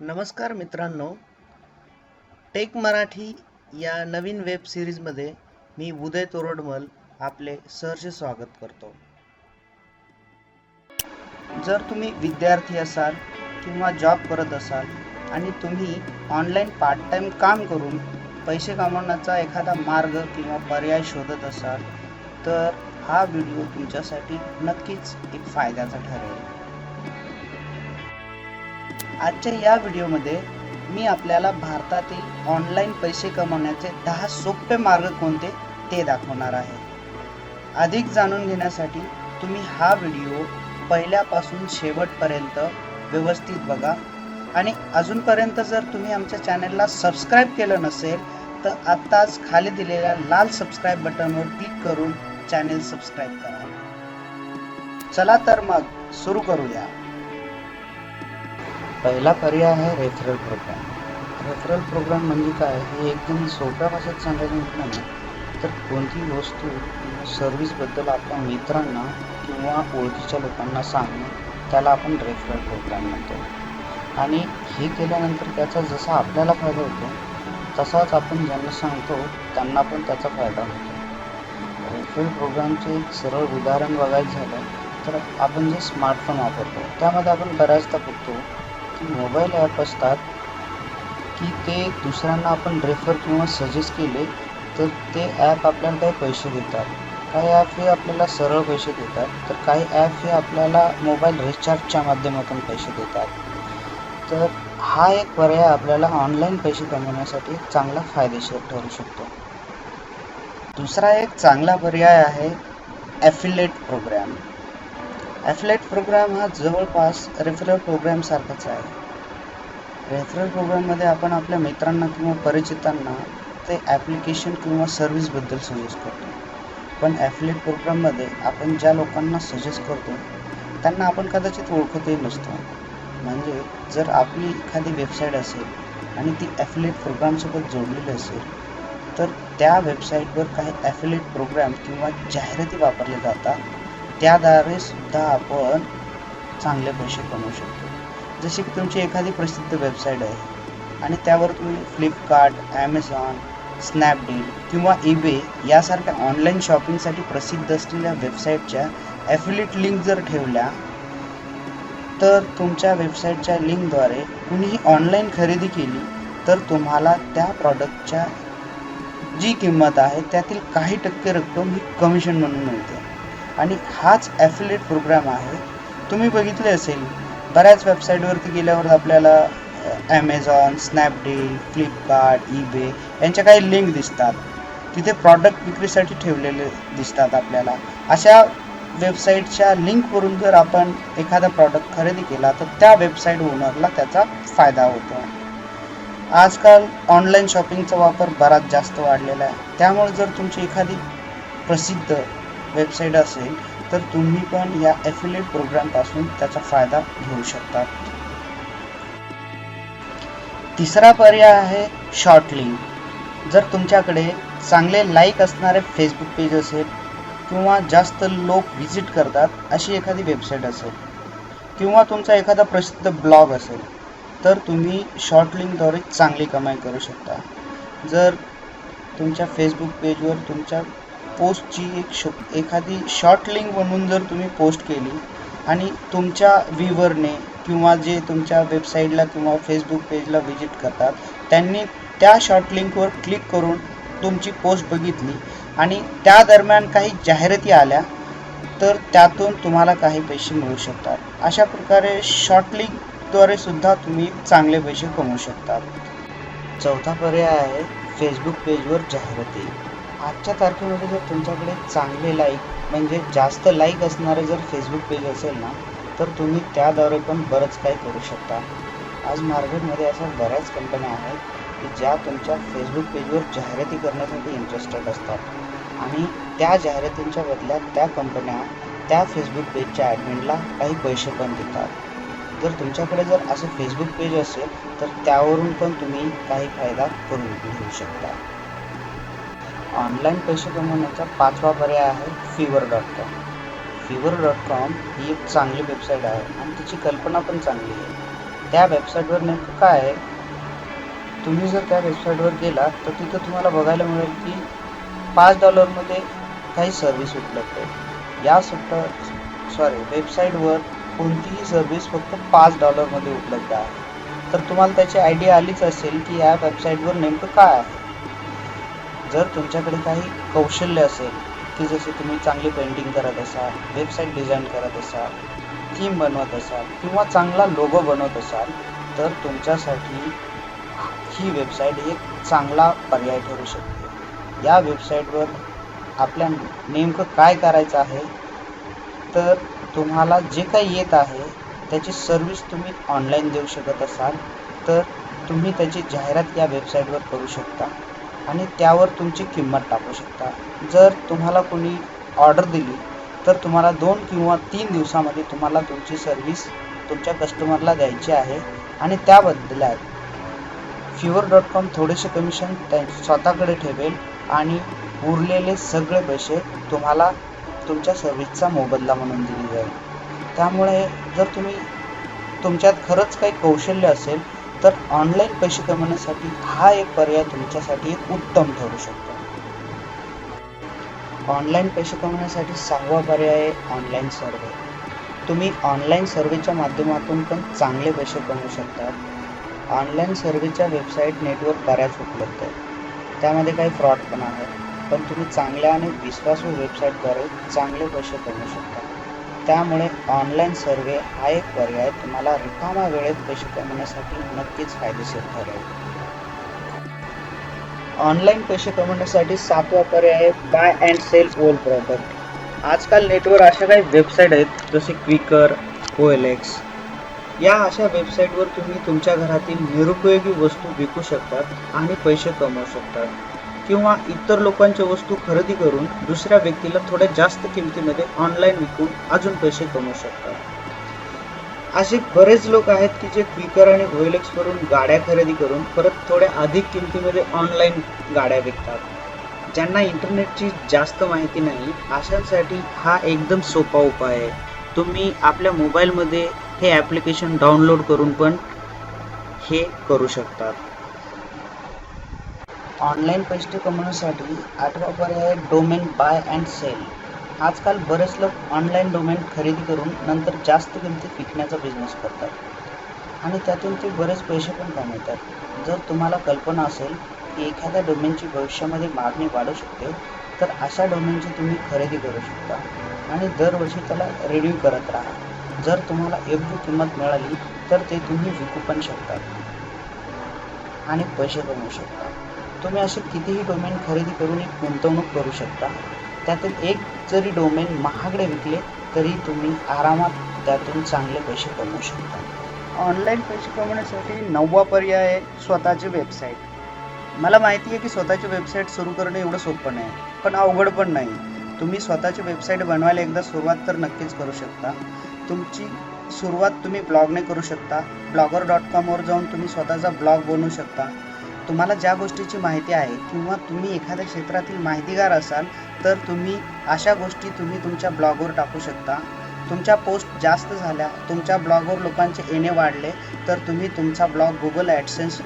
नमस्कार मित्रांनो. टेक मराठी या नवीन वेब सिरीजमध्ये मी उदय तोरडमल आपले सहर्ष स्वागत करतो. जर तुम्ही विद्यार्थी असाल किंवा जॉब करत असाल आणि तुम्ही ऑनलाईन पार्ट टाइम काम करून पैसे कमवण्याचा एखादा मार्ग किंवा पर्याय शोधत असाल तर हा व्हिडिओ तुमच्यासाठी नक्कीच एक फायद्याचा ठरेल. आजच्या या व्हिडिओमध्ये मी आपल्याला भारतातील ऑनलाईन पैसे कमवण्याचे दहा सोपे मार्ग कोणते ते दाखवणार आहे. अधिक जाणून घेण्यासाठी तुम्ही हा व्हिडिओ पहिल्यापासून शेवटपर्यंत व्यवस्थित बघा. आणि अजूनपर्यंत जर तुम्ही आमच्या चॅनलला सबस्क्राईब केलं नसेल तर आत्ताच खाली दिलेल्या लाल सबस्क्राईब बटनवर क्लिक करून चॅनेल सबस्क्राईब करा. चला तर मग सुरू करूया. पहिला पर्याय आहे रेफरल प्रोग्राम रेफरल प्रोग्राम म्हणजे काय? हे एकदम सोप्या भाषेत सांगायचं म्हटलं ना तर कोणतीही वस्तू किंवा सर्व्हिसबद्दल आपल्या मित्रांना किंवा ओळखीच्या लोकांना सांगणं त्याला आपण रेफरल प्रोग्राम म्हणतो. आणि हे केल्यानंतर त्याचा जसा आपल्याला फायदा होतो तसाच आपण ज्यांना सांगतो त्यांना पण त्याचा फायदा होतो. रेफरल प्रोग्रामचे एक सरळ उदाहरण बघायचं झालं तर आपण जे स्मार्टफोन वापरतो त्यामध्ये आपण बऱ्याचदा बघतो की मोबाईल ॲप असतात की ते दुसऱ्यांना आपण रेफर किंवा सजेस्ट केले तर ते ॲप आपल्याला काही पैसे देतात. काही ॲप हे आपल्याला सरळ पैसे देतात तर काही ॲप हे आपल्याला मोबाईल रिचार्जच्या माध्यमातून पैसे देतात. तर हा एक पर्याय आपल्याला ऑनलाईन पैसे कमवण्यासाठी चांगला फायदेशीर ठरू शकतो. दुसरा एक चांगला पर्याय आहे ॲफिलेट प्रोग्रॅम ॲफिलेट प्रोग्राम हा जवळपास रेफरल प्रोग्रामसारखाच आहे. रेफरल प्रोग्राममध्ये आपण आपल्या मित्रांना किंवा परिचितांना ते ॲप्लिकेशन किंवा सर्व्हिसबद्दल सजेस्ट करतो. पण ॲफिलेट प्रोग्राममध्ये आपण ज्या लोकांना सजेस्ट करतो त्यांना आपण कदाचित ओळखतही नसतो. म्हणजे जर आपली एखादी वेबसाईट असेल आणि ती ॲफिलेट प्रोग्रामसोबत जोडलेली असेल तर त्या वेबसाईटवर काही ॲफिलेट प्रोग्राम किंवा जाहिराती वापरल्या जातात त्याद्वारे सुद्धा आपण चांगले पैसे कमवू शकतो. जसे की तुमची एखादी प्रसिद्ध वेबसाईट आहे आणि त्यावर तुम्ही फ्लिपकार्ट ॲमेझॉन स्नॅपडील किंवा ईबे यासारख्या ऑनलाईन शॉपिंगसाठी प्रसिद्ध असलेल्या वेबसाईटच्या ॲफिलेट लिंक जर ठेवल्या तर तुमच्या वेबसाईटच्या लिंकद्वारे कुणीही ऑनलाईन खरेदी केली तर तुम्हाला त्या प्रॉडक्टच्या जी किंमत आहे त्यातील काही टक्के रक्कम ही कमिशन म्हणून मिळते. आणि हाच ॲफिलेट प्रोग्राम आहे. तुम्ही बघितले असेल बऱ्याच वेबसाईटवरती गेल्यावर आपल्याला ॲमेझॉन स्नॅपडील फ्लिपकार्ट ईबे यांच्या काही लिंक दिसतात. तिथे प्रॉडक्ट विक्रीसाठी ठेवलेले दिसतात आपल्याला. अशा वेबसाईटच्या लिंकवरून जर आपण एखादा प्रॉडक्ट खरेदी केला तर त्या वेबसाईट ओनरला त्याचा फायदा होतो. आजकाल ऑनलाईन शॉपिंगचा वापर बराच जास्त वाढलेला आहे. त्यामुळे जर तुमची एखादी प्रसिद्ध वेबसाईट असेल तर तुम्ही पण या ॲफिलेट प्रोग्रामपासून त्याचा फायदा घेऊ शकता. तिसरा पर्याय आहे शॉर्ट लिंक जर तुमच्याकडे चांगले लाईक असणारे फेसबुक पेज असेल किंवा जास्त लोक व्हिजिट करतात अशी एखादी वेबसाईट असेल किंवा तुमचा एखादा प्रसिद्ध ब्लॉग असेल तर तुम्ही शॉर्ट लिंकद्वारे चांगली कमाई करू शकता. जर तुमच्या फेसबुक पेजवर तुमच्या पोस्टची एक शो एखादी शॉर्ट लिंक बनवून जर तुम्ही पोस्ट केली आणि तुमच्या व्ह्यूवरने किंवा जे तुमच्या वेबसाईटला किंवा फेसबुक पेजला व्हिजिट करतात त्यांनी त्या शॉर्ट लिंकवर क्लिक करून तुमची पोस्ट बघितली आणि त्या दरम्यान काही जाहिराती आल्या तर त्यातून तुम्हाला काही पैसे मिळू शकतात. अशा प्रकारे शॉर्ट लिंकद्वारे सुद्धा तुम्ही चांगले पैसे कमवू शकतात. चौथा पर्याय आहे फेसबुक पेजवर जाहिराती. आजच्या तारखेमध्ये जर तुमच्याकडे चांगले लाईक म्हणजे जास्त लाईक असणारे जर फेसबुक पेज असेल ना तर तुम्ही त्याद्वारे पण बरंच काही करू शकता. आज मार्केटमध्ये अशा बऱ्याच कंपन्या आहेत की ज्या तुमच्या फेसबुक पेजवर जाहिराती करण्यासाठी इंटरेस्टेड असतात. आणि त्या जाहिरातींच्या बदल्यात त्या कंपन्या त्या फेसबुक पेजच्या ॲडमिनला काही पैसे पण देतात. जर तुमच्याकडे जर असं फेसबुक पेज असेल तर त्यावरून पण तुम्ही काही फायदा करून घेऊ शकता. ऑनलाईन पैसे कमवण्याचा पाचवा पर्याय आहे Fiverr dot com Fiverr dot com ही एक चांगली वेबसाईट आहे आणि तिची कल्पना पण चांगली आहे. त्या वेबसाईटवर नेमकं काय आहे? तुम्ही जर त्या वेबसाईटवर गेलात तर तिथं तुम्हाला बघायला मिळेल की पाच डॉलरमध्ये काही सर्व्हिस उपलब्ध आहे. या सुद्धा सॉरी वेबसाईटवर कोणतीही सर्व्हिस फक्त पाच डॉलरमध्ये उपलब्ध आहे. तर तुम्हाला त्याची आयडिया आलीच असेल की या वेबसाईटवर नेमकं काय आहे. जर तुमच्याकडे काही कौशल्य असेल की जसे तुम्ही चांगली पेंटिंग करत असाल वेबसाईट डिझाईन करत असाल थीम बनवत असाल किंवा चांगला लोगो बनवत असाल तर तुमच्यासाठी ही वेबसाईट एक चांगला पर्याय ठरू शकते. या वेबसाईटवर आपल्या नेमकं काय करायचं आहे तर तुम्हाला जे काही येत आहे त्याची सर्विस तुम्ही ऑनलाईन देऊ शकत असाल तर तुम्ही त्याची जाहिरात या वेबसाईटवर करू शकता. आणि त्यावर तुमची किंमत टाकू शकता. जर तुम्हाला कोणी ऑर्डर दिली तर तुम्हाला दोन किंवा तीन दिवसामध्ये तुम्हाला तुमची सर्विस तुमच्या कस्टमरला द्यायची आहे आणि त्याबद्दल फ्युअर डॉट कॉम थोडेसे कमिशन त्या स्वतःकडे ठेवेल आणि उरलेले सगळे पैसे तुम्हाला तुमच्या सर्व्हिसचा मोबदला म्हणून दिली जाईल. त्यामुळे जर तुम्ही तुमच्यात खरंच काही कौशल्य असेल तर ऑनलाईन पैसे कमवण्यासाठी हा एक पर्याय तुमच्यासाठी एक उत्तम ठरू शकतो. ऑनलाईन पैसे कमवण्यासाठी सहावा पर्याय आहे ऑनलाईन सर्वे तुम्ही ऑनलाईन सर्वेच्या माध्यमातून पण चांगले पैसे कमवू शकतात ऑनलाईन सर्वेच्या वेबसाईट नेटवर्क बऱ्याच उपलब्ध आहेत. त्यामध्ये काही फ्रॉड पण आहे. पण तुम्ही चांगल्या आणि विश्वासू वेबसाईटद्वारे चांगले पैसे कमवू शकता. त्यामुळे ऑनलाईन सर्वे हा एक पर्याय तुम्हाला रिकामा वेळेत पैसे कमवण्यासाठी नक्कीच फायदेशीर ठरेल. ऑनलाईन पैसे कमवण्यासाठी सातवा पर्याय आहे buy and sell old product आजकाल नेटवर अशा काही वेबसाईट आहेत जसे क्विकर ओ एल एक्स या अशा वेबसाईटवर तुम्ही तुमच्या घरातील निरुपयोगी वस्तू विकू शकतात आणि पैसे कमवू शकतात. किंवा इतर लोकांच्या वस्तू खरेदी करून दुसऱ्या व्यक्तीला थोड्या जास्त किमतीमध्ये ऑनलाईन विकून अजून पैसे कमवू शकतात. असे बरेच लोक आहेत की जे क्विकर आणि ओएलएक्स वरून गाड्या खरेदी करून परत थोड्या अधिक किमतीमध्ये ऑनलाईन गाड्या विकतात. ज्यांना इंटरनेटची जास्त माहिती नाही अशांसाठी हा एकदम सोपा उपाय आहे. तुम्ही आपल्या मोबाईलमध्ये हे ॲप्लिकेशन डाउनलोड करून पण हे करू शकतात. ऑनलाईन पैसे कमवण्यासाठी आठवा पर्याय डोमेन बाय अँड सेल. आजकाल बरेच लोक ऑनलाईन डोमेन खरेदी करून नंतर जास्त किमतीत विकण्याचा बिझनेस करतात. आणि त्यातून ते बरेच पैसे पण कमवतात. जर तुम्हाला कल्पना असेल की एखाद्या डोमेनची भविष्यामध्ये मागणी वाढू शकते तर अशा डोमेनची तुम्ही खरेदी करू शकता. आणि दरवर्षी त्याला रिन्यू करत राहा. जर तुम्हाला योग्य किंमत मिळाली तर ते तुम्ही विकू पण शकता. आणि पैसे कमवू शकता. तुम्ही असे कितीही डोमेन खरेदी करून एक गुंतवणूक करू शकता. त्यातून एक जरी डोमेन महागडे विकले तरी तुम्ही आरामात त्यातून चांगले पैसे कमवू शकता. ऑनलाईन पैसे कमवण्यासाठी नववा पर्याय आहे स्वतःची वेबसाईट मला माहिती आहे की स्वतःची वेबसाईट सुरू करणं एवढं सोपं नाही पण अवघड पण नाही. तुम्ही स्वतःची वेबसाईट बनवायला एकदा सुरुवात तर नक्कीच करू शकता. तुमची सुरुवात तुम्ही ब्लॉगने करू शकता. ब्लॉगर डॉट कॉमवर जाऊन तुम्ही स्वतःचा ब्लॉग बनवू शकता. तुम्हाला ज्या गोष्टीची माहिती आहे किंवा तुम्ही एखाद्या क्षेत्रातील माहितीगार असाल तर तुम्ही अशा गोष्टी तुम्ही तुमच्या ब्लॉगवर टाकू शकता. तुमच्या पोस्ट जास्त झाल्या तुमच्या ब्लॉगवर लोकांचे येणे वाढले तर तुम्ही तुमचा ब्लॉग गुगल ॲडसेन्स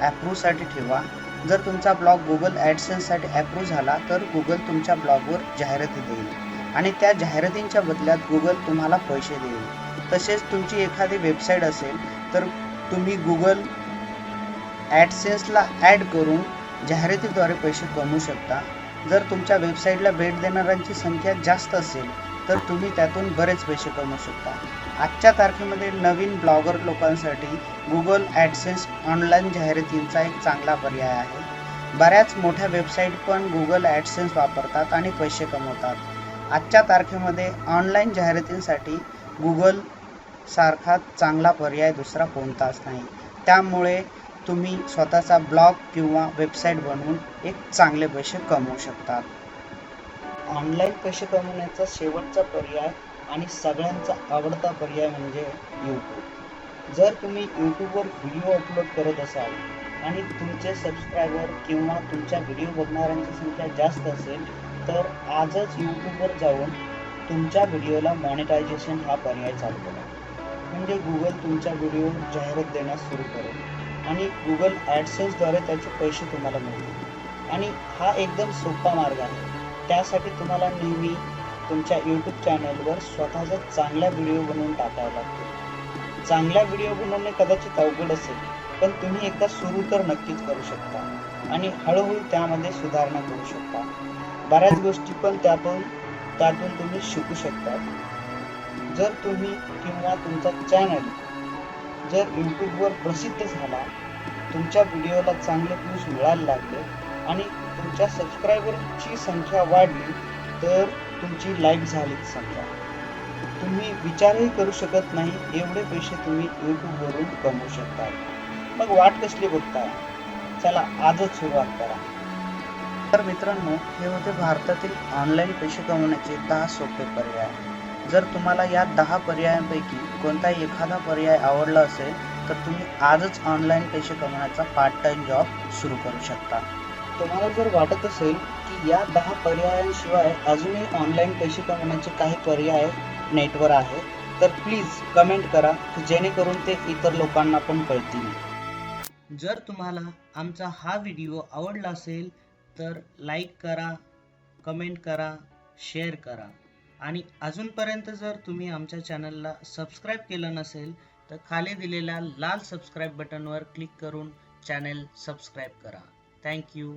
ॲप्रूव्हसाठी ठेवा. जर तुमचा ब्लॉग गुगल ॲडसेन्ससाठी ॲप्रूव्ह झाला तर गुगल तुमच्या ब्लॉगवर जाहिराती देईल. आणि त्या जाहिरातींच्या बदल्यात गुगल तुम्हाला पैसे देईल. तसेच तुमची एखादी वेबसाईट असेल तर तुम्ही गुगल ॲडसेन्सला ॲड करून जाहिरातीद्वारे पैसे कमवू शकता. जर तुमच्या वेबसाईटला भेट देणाऱ्यांची संख्या जास्त असेल तर तुम्ही त्यातून बरेच पैसे कमवू शकता. आजच्या तारखेमध्ये नवीन ब्लॉगर लोकांसाठी गुगल ॲडसेन्स ऑनलाईन जाहिरातींचा एक चांगला पर्याय आहे. बऱ्याच मोठ्या वेबसाईट पण गुगल ॲडसेन्स वापरतात आणि पैसे कमवतात. आजच्या तारखेमध्ये ऑनलाईन जाहिरातींसाठी गुगल सारखा चांगला पर्याय दुसरा कोणताच नाही. त्यामुळे तुम्ही स्वतःचा ब्लॉग किंवा वेबसाईट बनवून एक चांगले पैसे कमवू शकतात. ऑनलाईन पैसे कमवण्याचा शेवटचा पर्याय आणि सगळ्यांचा आवडता पर्याय म्हणजे यूट्यूब जर तुम्ही यूट्यूबवर व्हिडिओ अपलोड करत असाल आणि तुमचे सबस्क्रायबर किंवा तुमच्या व्हिडिओ बघणाऱ्यांची संख्या जास्त असेल तर आजच यूट्यूबवर जाऊन तुमच्या व्हिडिओला मॉनिटायझेशन हा पर्याय चालू करा. म्हणजे गुगल तुमच्या व्हिडिओवर जाहिरात देण्यास सुरू करेल. आणि गुगल ॲडसेन्सद्वारे त्याचे पैसे तुम्हाला मिळतील. आणि हा एकदम सोपा मार्ग आहे. त्यासाठी तुम्हाला नेहमी तुमच्या यूट्यूब चॅनलवर स्वतःचा चांगला व्हिडिओ बनवून टाकावा लागतो. चांगला व्हिडिओ बनवणे कदाचित अवघड असेल पण तुम्ही एकदा सुरू तर नक्कीच करू शकता. आणि हळूहळू त्यामध्ये सुधारणा करू शकता. बऱ्याच गोष्टी पण त्यातून त्यातून तुम्ही शिकू शकता. जर तुम्ही किंवा तुमचा चॅनल जर यूट्यूबवर प्रसिद्ध झाला तुमच्या व्हिडिओला चांगले व्ह्यूज मिळायला लागले आणि तुमच्या सबस्क्रायबरची संख्या वाढली तर तुमची लाईक झालीच समजा. तुम्ही विचारही करू शकत नाही एवढे पैसे तुम्ही यूट्यूबवरून कमवू शकता. मग वाट कसली बघताय चला आजच सुरुवात करा. तर मित्रांनो हे होते भारतातील ऑनलाईन पैसे कमवण्याचे दहा सोपे पर्याय. जर तुम्हाला या दहा पर्यायांपैकी कोणताही एखादा पर्याय आवडला असेल तर तुम्ही आजच ऑनलाईन पैसे कमवण्याचा पार्ट टाइम जॉब सुरू करू शकता. तुम्हाला जर वाटत असेल की या दहा पर्यायांशिवाय अजूनही ऑनलाईन पैसे कमवण्याचे काही पर्याय नेटवर आहे तर प्लीज कमेंट करा की जेणेकरून ते इतर लोकांना पण कळतील. जर तुम्हाला आमचा हा व्हिडिओ आवडला असेल तर लाईक करा कमेंट करा शेअर करा. आणि अजूनपर्यंत जर तुम्ही आमच्या चॅनलला सबस्क्राईब केलं नसेल तर खाली दिलेल्या लाल सबस्क्राईब बटनवर क्लिक करून चॅनल सबस्क्राईब करा. Thank you